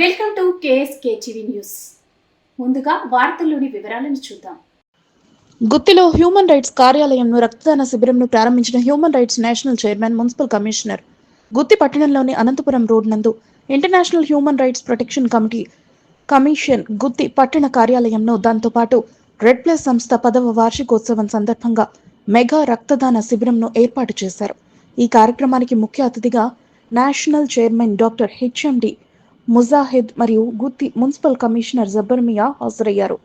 Welcome to KSK TV news. ముందుగా వార్తల్లోని వివరాలను చూద్దాం. గుత్తిలో హ్యూమన్ రైట్స్ కార్యాలయంను రక్తదాన శిబిరంను ప్రారంభించిన human rights national chairman municipal commissioner Gooty పట్టణంలోని అనంతపురం రోడ్ నందు international human rights protection committee commission Gooty పట్టణ కార్యాలయంలో దాంతోపాటు రెడ్ ప్లస్ సంస్థ పదవ వార్షికోత్సవం సందర్భంగా మెగా రక్తదాన శిబిరంను ఏర్పాటు చేశారు. ఈ కార్యక్రమానికి ముఖ్య అతిథిగా national chairman doctor HMD Mujahid మరియు గుత్తి మున్సిపల్ కమిషనర్ జబర్మియా హాజరయ్యారు.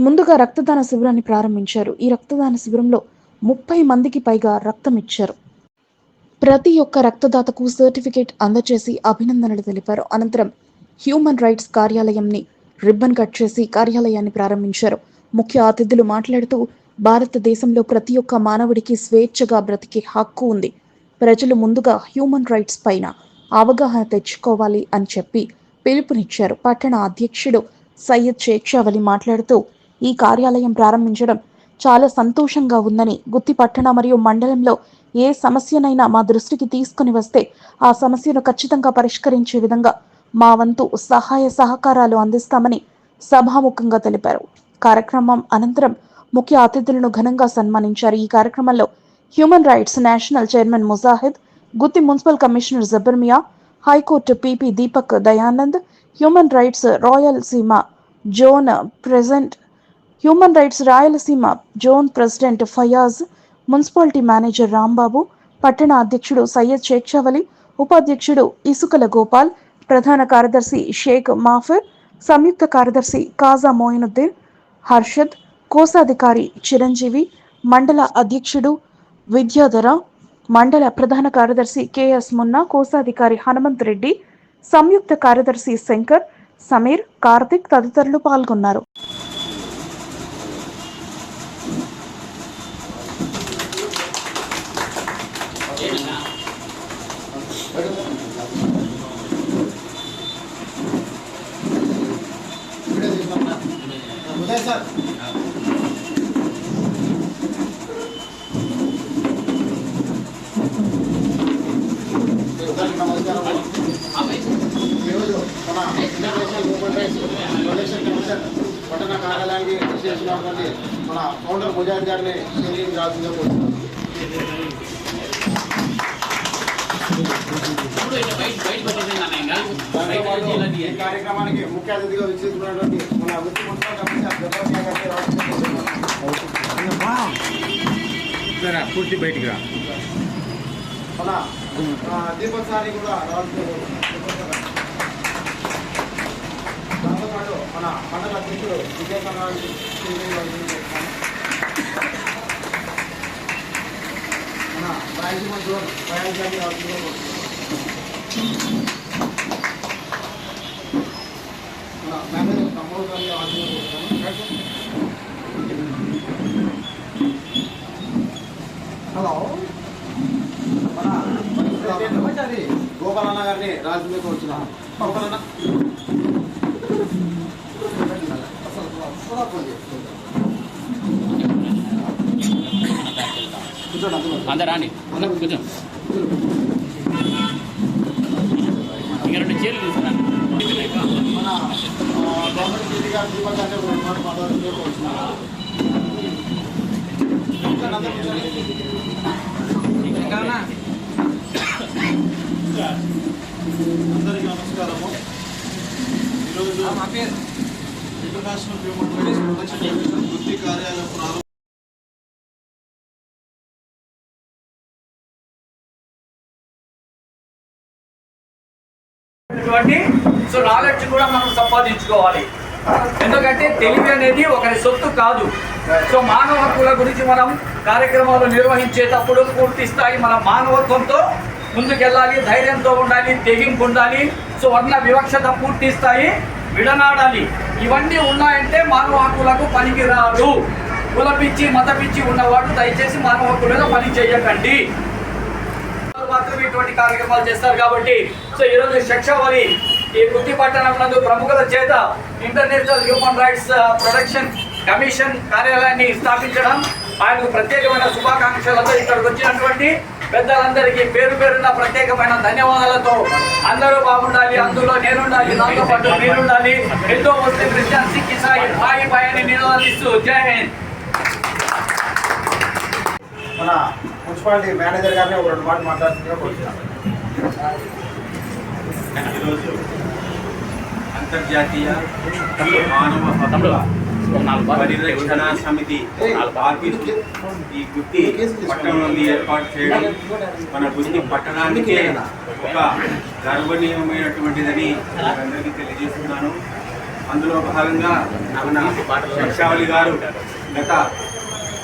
ముందుగా రక్తదాన శిబిరాన్ని ప్రారంభించారు. ఈ రక్తదాన శిబిరంలో ముప్పై మందికి పైగా రక్తం ఇచ్చారు. ప్రతి ఒక్క రక్తదాతకు సర్టిఫికేట్ అందజేసి అభినందనలు తెలిపారు. అనంతరం హ్యూమన్ రైట్స్ కార్యాలయంని రిబ్బన్ కట్ చేసి కార్యాలయాన్ని ప్రారంభించారు. ముఖ్య అతిథులు మాట్లాడుతూ భారతదేశంలో ప్రతి ఒక్క మానవుడికి స్వేచ్ఛగా బ్రతికే హక్కు ఉంది. ప్రజలు ముందుగా హ్యూమన్ రైట్స్ పైన అవగాహన తెచ్చుకోవాలి అని చెప్పి పిలుపునిచ్చారు. పట్టణ అధ్యక్షుడు సయ్యద్ షేక్షావలి మాట్లాడుతూ ఈ కార్యాలయం ప్రారంభించడం చాలా సంతోషంగా ఉందని గుత్తి పట్టణ మరియు మండలంలో ఏ సమస్యనైనా మా దృష్టికి తీసుకుని వస్తే ఆ సమస్యను ఖచ్చితంగా పరిష్కరించే విధంగా మా వంతు సహాయ సహకారాలు అందిస్తామని సభాముఖంగా తెలిపారు. కార్యక్రమం అనంతరం ముఖ్య అతిథులను ఘనంగా సన్మానించారు. ఈ కార్యక్రమంలో human rights national chairman Mujahid Gooty municipal commissioner Jabarmiya high court PP Deepak Dayanand human rights Rayalaseema zone present human rights Rayalaseema zone president Fayaz municipality manager Rambabu పట్టణ అధ్యక్షుడు సయ్యద్ షేక్షవలి ఉపాధ్యక్షుడు ఇసుకల గోపాల్ ప్రధాన కార్యదర్శి షేక్ మాఫర్ సంయుక్త కార్యదర్శి కాజా మోయినుద్దీన్ హర్షద్ కోశాధికారి చిరంజీవి మండల అధ్యక్షుడు విద్యాధర మండల ప్రధాన కార్యదర్శి కెఎస్ మున్నా కోశాధికారి హనుమంత్ రెడ్డి సంయుక్త కార్యదర్శి శంకర్ సమీర్ కార్తిక్ తదితరులు పాల్గొన్నారు. సార్ అందరికీ నమస్కారం ఈరోజు మన international human rights protection commission పట్టణ కార్యాలయానికి విశేషించినటువంటి మన ఫౌండర్ ముజాహిద్ గారిని రావాల్సిందిగా కోరుతున్నాను. ఈ కార్యక్రమానికి ముఖ్య అతిథిగా విచ్చేస్తున్నటువంటి మన వృత్తి మున్సిపల్ కమిషనర్ పూర్తి బయటికి రా. సారి కూడా రావాల్సిందిగా కోరుతున్నాను. దాంతో పాటు మన మండల అధ్యక్షుడు విజయకరణ్ స్టేజింగ్ మన రాయలసీమ జోన్ ప్రయాణ్ మన మేనేజర్ ప్రమోద్ గారి హలో. మన గోపాలన్న గారిని రాజకీయ వచ్చిన గోపాలన్న. రెండు మాటలు మాట్లాడాలని కోరుతున్నాను. కూర్చోండి, అందరూ కూర్చోండి. అందరికీ నమస్కారము ఈరోజు international human rights protection commission వృత్తి కార్యాలయం ప్రారంభం ఉన్నటువంటి సో నాలెడ్జ్ కూడా మనం సంపాదించుకోవాలి. ఎందుకంటే తెలివి అనేది ఒకరి సొత్తు కాదు. సో మానవ హక్కుల గురించి మనం కార్యక్రమాలు నిర్వహించేటప్పుడు పూర్తి స్థాయి మన మానవత్వంతో ముందుకెళ్ళాలి ధైర్యంతో ఉండాలి తెగింపు ఉండాలి. సో వర్ణ వివక్షత పూర్తి స్థాయి విడనాడాలి. ఇవన్నీ ఉన్నాయంటే మానవ హక్కులకు పనికిరాదు. కుల పిచ్చి ఉన్నవాడు దయచేసి మానవ హక్కులుగా పని చేయకండి. మాత్రమే ఇటువంటి కార్యక్రమాలు చేస్తారు కాబట్టి సో ఈరోజు శిక్షావళి ఈ బుద్ధి పట్టణం నందు ప్రముఖుల చేత international human rights protection commission కార్యాలయాన్ని స్థాపించడం ఆయనకు ప్రత్యేకమైన శుభాకాంక్షలతో ఇక్కడికి వచ్చినటువంటి పెద్దలందరికీ పేరు పేరున ప్రత్యేకమైన ధన్యవాదాలతో అందరూ బాగుండాలి అందులో నేనుండాలి దాంతో పాటు మీరుండాలి. ఎంతో ముస్లిం క్రిస్టియన్ సిక్ ఇసాయి భాయి భాయ్ అని నినాదిస్తూ జై హింద్. మన మున్సిపాలిటీ మేనేజర్ గారిని ఒక రెండు మాటలు మాట్లాడుతుందిగా కోరుతున్నాను ఈరోజు అంతర్జాతీయ మానవ హక్కుల పరిరక్షణ సమితి ఈ గుత్తి పట్టణంలో ఏర్పాటు చేయడం మన గుత్తి పట్టణానికే ఒక గర్వనీయమైనటువంటిదని అందరికీ తెలియజేస్తున్నాను. అందులో భాగంగా మన శిక్షావళి గారు గత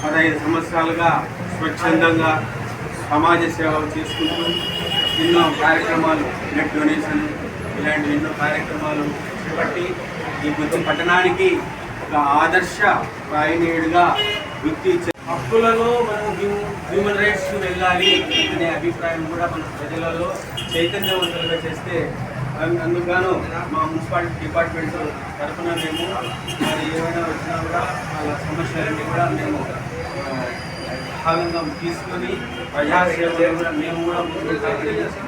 పదహైదు సంవత్సరాలుగా స్వచ్ఛందంగా సమాజ సేవలు చేసుకుంటూ ఎన్నో కార్యక్రమాలు బ్లడ్ డొనేషన్ ఇలాంటి ఎన్నో కార్యక్రమాలు చేపట్టి ఈ మొత్తం పట్టణానికి ఒక ఆదర్శ ప్రాయణీయుడిగా గుర్తి హక్కులలో మనం హ్యూమన్ రైట్స్ వెళ్ళాలి అనే అభిప్రాయం కూడా మన ప్రజలలో చైతన్యవంతులుగా చేస్తే అం- మా మున్సిపాలిటీ డిపార్ట్మెంట్ తరఫున మేము మరి ఏమైనా వచ్చినా కూడా వాళ్ళ సమస్యలన్నీ కూడా మేము భాగంగా తీసుకొని ప్రజాసేవ కూడా మేము కూడా ముందుకు తెలియజేసి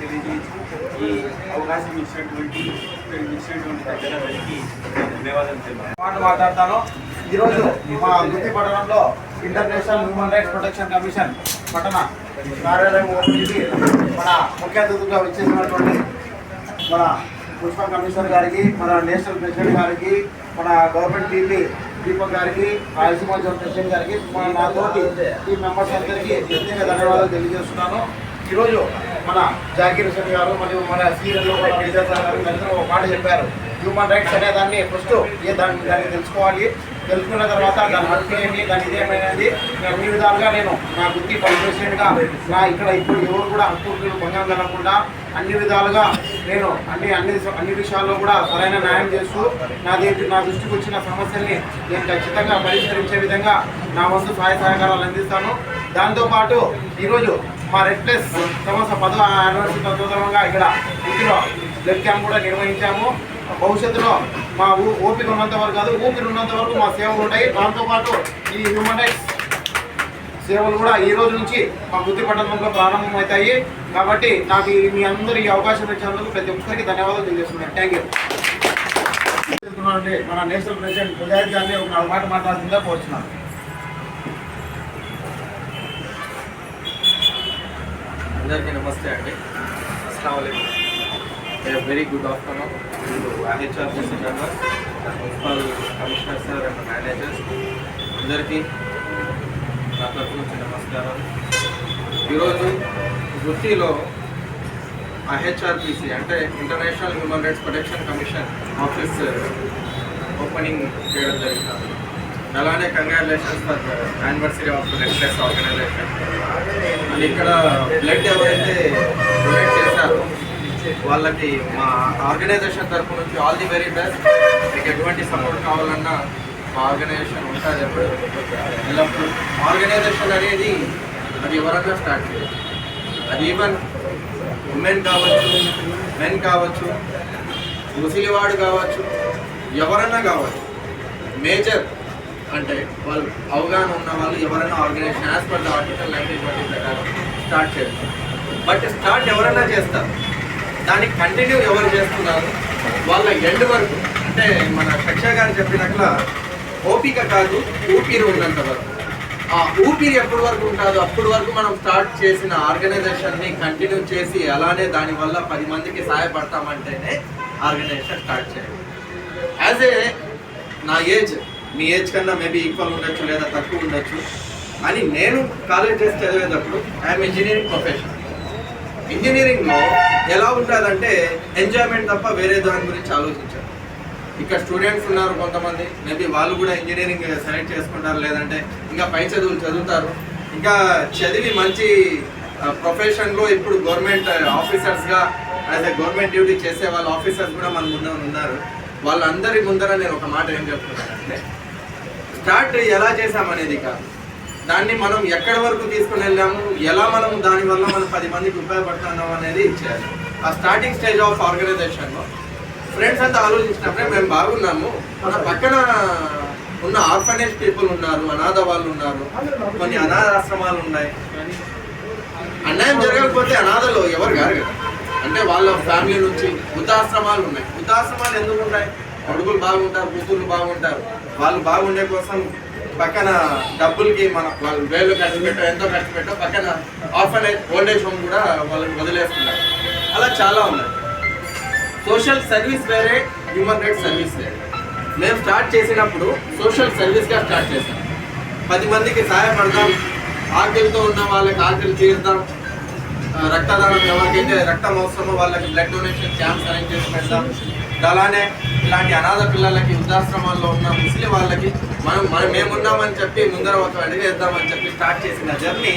తెలియజేయచ్చు ఈ అవకాశం ఇచ్చినటువంటి ఇక్కడికి ఇచ్చినటువంటి పెద్దలందరికీ ధన్యవాదాలు తెలియజేస్తాను మాట మాట్లాడతాను. ఈరోజు మా అభివృద్ధి పట్టణంలో international human rights protection commission పట్టణ కార్యాలయం ఓపెన్ చేసి మన ముఖ్య అతిథిగా వచ్చేసినటువంటి మన మున్సిపల్ కమిషనర్ గారికి మన నేషనల్ ప్రెసిడెంట్ గారికి మన గవర్నమెంట్ టీపీ దీపక్ గారికి ఆయుష్మాన్ జోన్ గారికి మన నాతోటి ఈ మెంబర్స్ అందరికీ ప్రత్యేక ధన్యవాదాలు తెలియజేస్తున్నాను. ఈరోజు మన జాకీర్ హుసేన్ గారు మరియు మన సీరియల్లో మన గారు అందరూ ఒక మాట చెప్పారు. హ్యూమన్ రైట్స్ అనే దాన్ని ఫస్ట్ ఏ దాన్ని దాన్ని తెలుసుకోవాలి. తెలుసుకున్న తర్వాత దాని హక్కు ఏంటి దాని ఇదేమైనది అన్ని విధాలుగా నేను నా బుద్ధి ప్రెసిడెంట్గా నా ఇక్కడ ఇప్పుడు ఎవరు కూడా హక్కులు భంగం కలగకుండా అన్ని విధాలుగా నేను అన్ని అన్ని అన్ని విషయాల్లో కూడా సరైన న్యాయం చేస్తూ నా దగ్గర నా దృష్టికి వచ్చిన సమస్యల్ని నేను ఖచ్చితంగా పరిష్కరించే విధంగా నా వంతు సహాయ సహకారాలు అందిస్తాను. దాంతోపాటు ఈరోజు మా రెడ్ ప్లస్ సంవత్సరం పదో యానివర్సరీ సందర్భంగా ఇక్కడ ఇంటిలో బ్లడ్ క్యాంప్ కూడా నిర్వహించాము. భవిష్యత్తులో మా ఊ ఓపిక ఉన్నంత వరకు కాదు ఊపిరి ఉన్నంత వరకు మా సేవలు ఉంటాయి. దాంతోపాటు ఈ హ్యూమన్ రైట్స్ సేవలు కూడా ఈ రోజు నుంచి మా బుద్ధి పట్టణంలో ప్రారంభమవుతాయి. కాబట్టి నాకు ఈ- మీ అందరూ ఈ అవకాశం ఇచ్చినందుకు ప్రతి ఒక్కరికి ధన్యవాదాలు తెలియజేస్తున్నాను. థ్యాంక్ యూ మన నేషనల్ ప్రెసిడెంట్ ముజాహిద్ గారిని ఒక నాలుగు మాట మాట్లాడుతుందా కోరుచున్నాను అందరికీ నమస్తే అండి. అస్సలం very good afternoon IHRC members municipal commissioner sir and managers అందరికీ నా తరఫు నుంచి నమస్కారం ఈరోజు వృత్తిలో ఐహెచ్ఆర్పిసి అంటే international human rights protection commission office opening చేయడం జరిగింది. అలానే congratulations for anniversary of red plus organization and ఇక్కడ బ్లడ్ ఎవరైతే డొనేట్ చేశారో వాళ్ళకి మా ఆర్గనైజేషన్ తరపు నుంచి ఆల్ ది వెరీ బెస్ట్. మీకు ఎటువంటి సపోర్ట్ కావాలన్నా మా ఆర్గనైజేషన్ ఉంటుంది ఎప్పుడు. ఎల్లప్పుడు. ఆర్గనైజేషన్ అనేది అది ఎవరన్నా స్టార్ట్ చేయాలి. అది ఈవెన్ ఉమెన్ కావచ్చు మెన్ కావచ్చు ముసలివాడు కావచ్చు ఎవరన్నా కావచ్చు. మేజర్ అంటే వాళ్ళు అవగాహన ఉన్న వాళ్ళు ఎవరైనా organization as per the article nineteen twenty ప్రకారం స్టార్ట్ చేస్తారు బట్ స్టార్ట్ ఎవరైనా చేస్తారు. దాన్ని కంటిన్యూ ఎవరు చేస్తున్నారు? వాళ్ళ ఎండ్ వరకు అంటే మన కక్ష గారు చెప్పినట్ల ఓపిక కాదు ఊపిరి ఉన్నంత వరకు. ఆ ఊపిరి ఎప్పటి వరకు ఉంటుందో అప్పటి వరకు మనం స్టార్ట్ చేసిన ఆర్గనైజేషన్ని కంటిన్యూ చేసి అలానే దానివల్ల పది మందికి సహాయపడతామంటేనే ఆర్గనైజేషన్ స్టార్ట్ చేయాలి. యాజ్ ఏ నా ఏజ్ మీ ఏజ్ కన్నా మేబీ ఈక్వల్ ఉండొచ్చు లేదా తక్కువ ఉండొచ్చు. అని నేను కాలేజ్ చేసి చదివేటప్పుడు ఐఎమ్ ఇంజనీరింగ్ ప్రొఫెషన్ ఇంజనీరింగ్లో ఎలా ఉంటుందంటే ఎంజాయ్మెంట్ తప్ప వేరే దాని గురించి ఆలోచించారు ఇక్కడ స్టూడెంట్స్ ఉన్నారు కొంతమంది మేబీ వాళ్ళు కూడా ఇంజనీరింగ్ సెలెక్ట్ చేసుకుంటారు లేదంటే ఇంకా పై చదువులు చదువుతారు. ఇంకా చదివి మంచి ప్రొఫెషన్లో ఇప్పుడు గవర్నమెంట్ ఆఫీసర్స్గా యాజ్ ఎ గవర్నమెంట్ డ్యూటీ చేసే వాళ్ళ ఆఫీసర్స్ కూడా మన ముందర ఉన్నారు. వాళ్ళందరి ముందర నేను ఒక మాట ఏం చెప్తున్నానంటే స్టార్ట్ ఎలా చేశామనేది కాదు. దాన్ని మనం ఎక్కడి వరకు తీసుకుని వెళ్ళాము? ఎలా మనం దానివల్ల మనం పది మందికి ఉపయోగపడుతున్నాం అనేది ఇచ్చేయాలి ఆ స్టార్టింగ్ స్టేజ్ ఆఫ్ ఆర్గనైజేషన్లో ఫ్రెండ్స్ అంతా ఆలోచించినప్పుడే మేము బాగున్నాము. మన పక్కన ఉన్న ఆర్ఫనేజ్ పీపుల్ ఉన్నారు అనాథ వాళ్ళు ఉన్నారు. కొన్ని అనాథాశ్రమాలు ఉన్నాయి. అన్యాయం జరగకపోతే అనాథలు ఎవరు కారు కదా. అంటే వాళ్ళ ఫ్యామిలీ నుంచి వృద్ధాశ్రమాలు ఉన్నాయి. వృద్ధాశ్రమాలు ఎందుకు ఉంటాయి? కొడుకులు బాగుంటారు కూతుర్లు బాగుంటారు. వాళ్ళు బాగుండే కోసం పక్కన డబ్బులకి మన వాళ్ళు వేలు ఖర్చు పెట్టో ఎంతో ఖర్చు పెట్టో పక్కన ఆర్ఫనేజ్ ఓల్డేజ్ హోమ్ కూడా వాళ్ళకి వదిలేస్తున్నారు. అలా చాలా ఉన్నాయి. సోషల్ సర్వీస్ వేరే హ్యూమన్ రైట్స్ సర్వీస్ వేరే. మేము స్టార్ట్ చేసినప్పుడు సోషల్ సర్వీస్గా స్టార్ట్ చేసాం పది మందికి సహాయపడదాం ఆకలితో ఉన్న వాళ్ళకి ఆకలి తీరుదాం రక్తదానం ఎవరికైతే రక్తం అవసరమో వాళ్ళకి బ్లడ్ డొనేషన్ క్యాంప్స్ అరేంజ్ చేసి పెడతాం అలానే ఇలాంటి అనాథ పిల్లలకి వృద్ధాశ్రమాల్లో ఉన్న ముస్లిం వాళ్ళకి మనం మనం మేమున్నామని చెప్పి ముందర ఒక అడిగేద్దామని వేద్దామని చెప్పి స్టార్ట్ చేసిన జర్నీ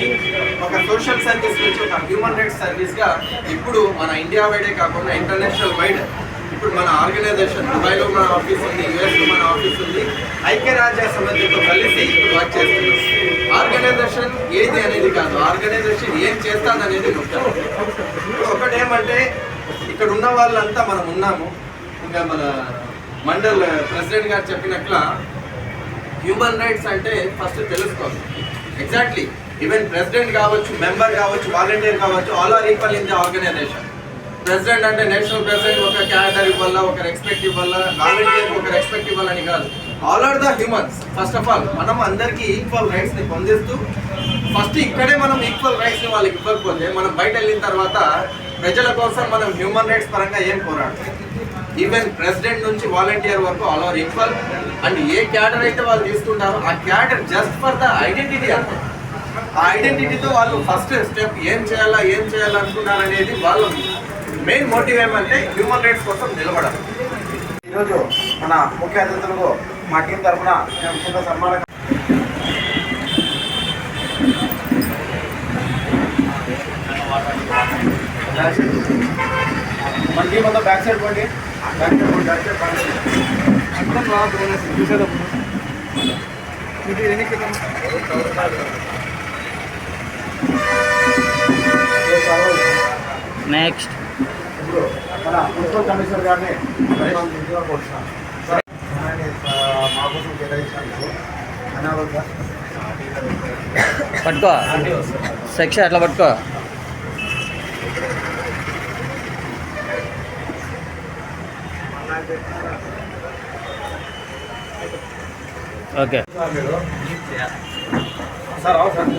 ఒక సోషల్ సర్వీస్ నుంచి ఒక హ్యూమన్ రైట్స్ సర్వీస్గా ఇప్పుడు మన ఇండియా వైడే కాకుండా ఇంటర్నేషనల్ వైడ్ ఇప్పుడు మన ఆర్గనైజేషన్ దుబాయ్లో మన ఆఫీస్ ఉంది యుఎస్లో మన ఆఫీస్ ఉంది ఐక్యరాజ్య సమితితో కలిసి ఇప్పుడు వర్క్ చేస్తున్నాం. ఆర్గనైజేషన్ ఏది అనేది కాదు. ఆర్గనైజేషన్ ఏం చేస్తాననేది ముఖ్యం. ఇప్పుడు ఒకటేమంటే ఇక్కడ ఉన్న వాళ్ళంతా మనం ఉన్నాము. ఇంకా మన మండల్ ప్రెసిడెంట్ గారు చెప్పినట్ల హ్యూమన్ రైట్స్ అంటే ఫస్ట్ తెలుసుకోవాలి. ఎగ్జాక్ట్లీ ఈవెన్ ప్రెసిడెంట్ కావచ్చు మెంబర్ కావచ్చు వాలంటీర్ కావచ్చు all are equal in the organization. President అంటే నేషనల్ ప్రెసిడెంట్ ఒక క్యాడర్ ఇవ్వాలా ఒక రెస్పెక్ట్ ఇవ్వాలా వాలంటీర్ ఒక రెస్పెక్ట్ ఇవ్వాలని కాదు. All are the humans first of all మనం అందరికీ ఈక్వల్ రైట్స్ని పొందిస్తూ ఫస్ట్ ఇక్కడే మనం ఈక్వల్ రైట్స్ని వాళ్ళకి ఇవ్వకపోతే మనం బయట వెళ్ళిన తర్వాత ప్రజల కోసం మనం హ్యూమన్ రైట్స్ పరంగా ఏం పోరాడతాం? ఈవెన్ ప్రెసిడెంట్ నుంచి వాలంటీర్ వరకు ఆల్ ఆర్ ఈక్వల్ అండ్ ఏ క్యాడర్ అయితే వాళ్ళు తీసుకుంటారో ఆ cadre just for the identity అంతే. ఆ ఐడెంటిటీతో వాళ్ళు ఫస్ట్ స్టెప్ ఏం చేయాలా ఏం చేయాలనుకున్నారు అనేది వాళ్ళు మెయిన్ మోటివ్ ఏమంటే హ్యూమన్ రైట్స్ కోసం నిలబడాలి. ఈరోజు మన ముఖ్య అతిథులకు మా టీం తరఫున మేము కింద సన్మానం మన టీం అంతా బ్యాక్ సైడ్ పండి. బ్యాక్ నెక్స్ట్ ఇప్పుడు మన మున్సిపల్ కమిషనర్ గారిని కోరుతున్నాను మా కోసం కేటాయించినందుకు ధన్యవాదాలు సార్ పట్టుకో. సెక్షన్ అట్లా పట్టుకో. ఓకే. సార్ మీరు సార్. అవు సార్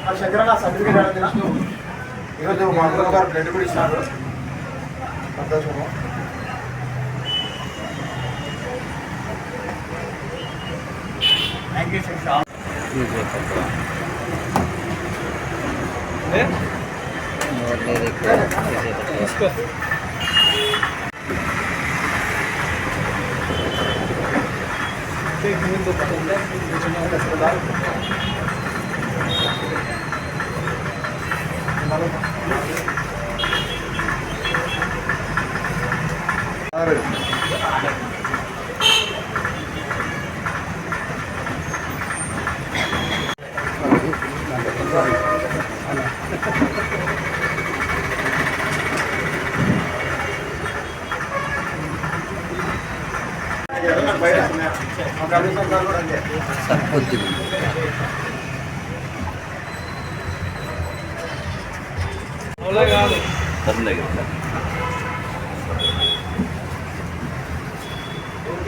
ఆ శంకరన్న సర్టిఫికేట్ అడిగిన ఈరోజు మా గురువు గారు బ్లడ్ కూడా ఇచ్చినారు సంతోషము. థ్యాంక్ యూ శంకర్ బయట మా కమిషనర్ గారు కూడా అంతే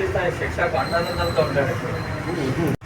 పూర్తి స్థాయి శిక్షకు అండదండలతో ఉంటాడు మన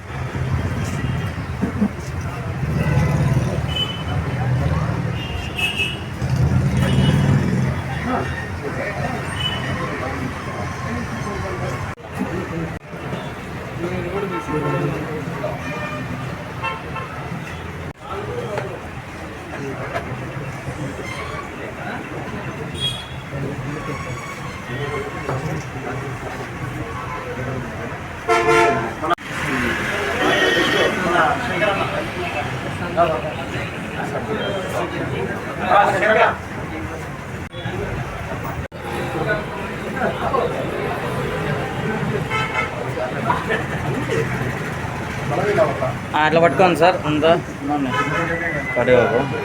అట్లా పట్టుకోండి సార్ ఉందా పడేవారు పట్టుకోండి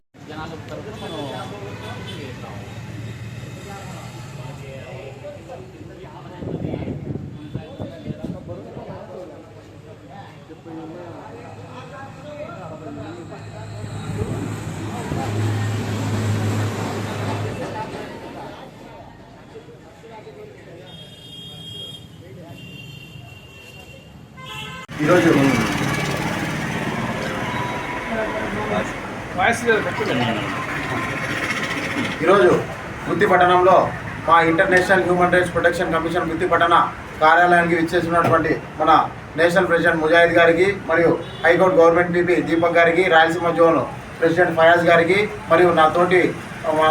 ఈరోజు ఈరోజు గుత్తి పట్టణంలో మా international human rights protection commission Gutti పట్టణ కార్యాలయానికి విచ్చేసినటువంటి మన నేషనల్ ప్రెసిడెంట్ ముజాహిద్ గారికి మరియు హైకోర్టు గవర్నమెంట్ పీపీ దీపక్ గారికి రాయలసీమ జోన్ ప్రెసిడెంట్ ఫయాజ్ గారికి మరియు నాతోటి మా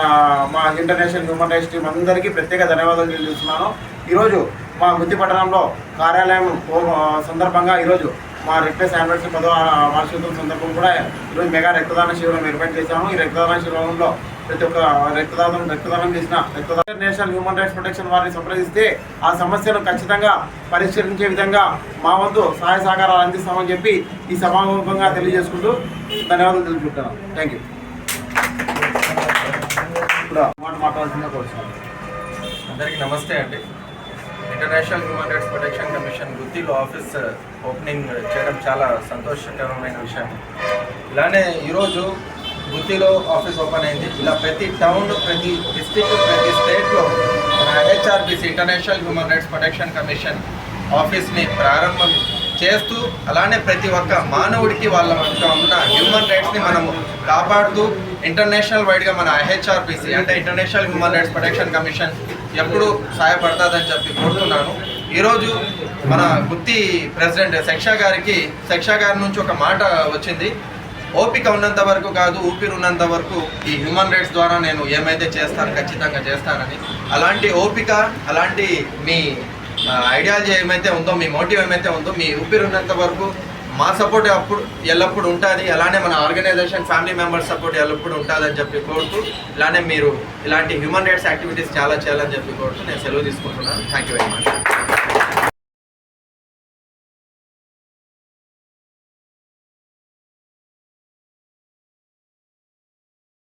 మా ఇంటర్నేషనల్ హ్యూమన్ రైట్స్ టీం అందరికీ ప్రత్యేక ధన్యవాదాలు తెలియజేస్తున్నాను. ఈరోజు మా వృత్తి పట్టణంలో కార్యాలయం సందర్భంగా ఈరోజు మా రెడ్ యానివర్సరీ పదవ వార్షికోత్సవం సందర్భం కూడా ఈరోజు మెగా రక్తదాన శిబిరం ఏర్పాటు చేశాము. ఈ రక్తదాన శిబిరంలో ప్రతి ఒక్క రక్తదానం రక్తదానం చేసిన రక్తదాన నేషనల్ హ్యూమన్ రైట్స్ ప్రొటెక్షన్ వారిని సంప్రదిస్తే ఆ సమస్యను ఖచ్చితంగా పరిష్కరించే విధంగా మా వంతు సహాయ సహకారాలు అందిస్తామని చెప్పి ఈ సమావేశంగా తెలియజేసుకుంటూ ధన్యవాదాలు తెలుసుకుంటాను థ్యాంక్ యూ ఇప్పుడు మాట అందరికీ నమస్తే అండి. International human rights protection commission గుత్తిలో office opening చేయడం చాలా సంతోషకరమైన విషయం. ఇలానే ఈరోజు గుత్తిలో ఆఫీస్ ఓపెన్ అయింది. ఇలా ప్రతి టౌన్ ప్రతి డిస్టిక్ ప్రతి స్టేట్లో మన IHRPC international human rights protection commission ఆఫీస్ని ప్రారంభం చేస్తూ అలానే ప్రతి ఒక్క మానవుడికి వాళ్ళ మధ్య ఉన్న హ్యూమన్ రైట్స్ని మనము కాపాడుతూ ఇంటర్నేషనల్ వైడ్గా మన ఐహెచ్ఆర్బిసి అంటే international human rights protection commission ఎప్పుడు సహాయపడుతుందని చెప్పి కోరుతున్నాను. ఈరోజు మన గుత్తి ప్రెసిడెంట్ శిక్షా గారికి శిక్షా గారి నుంచి ఒక మాట వచ్చింది. ఓపిక ఉన్నంత వరకు కాదు ఊపిరి ఉన్నంత వరకు ఈ హ్యూమన్ రైట్స్ ద్వారా నేను ఏమైతే చేస్తాను ఖచ్చితంగా చేస్తానని. అలాంటి ఓపిక అలాంటి మీ ఐడియాలజీ ఏమైతే ఉందో మీ మోటివ్ ఏమైతే ఉందో మీ ఊపిరి ఉన్నంత వరకు మా సపోర్ట్ అప్పుడు ఎల్లప్పుడు ఉంటుంది. అలానే మన ఆర్గనైజేషన్ ఫ్యామిలీ మెంబర్స్ సపోర్ట్ ఎల్లప్పుడు ఉంటుందని చెప్పి కోరుతూ ఇలానే మీరు ఇలాంటి హ్యూమన్ రైట్స్ యాక్టివిటీస్ చాలా చేయాలని చెప్పి కోరుతూ నేను సెలవు తీసుకుంటున్నాను. Thank you very much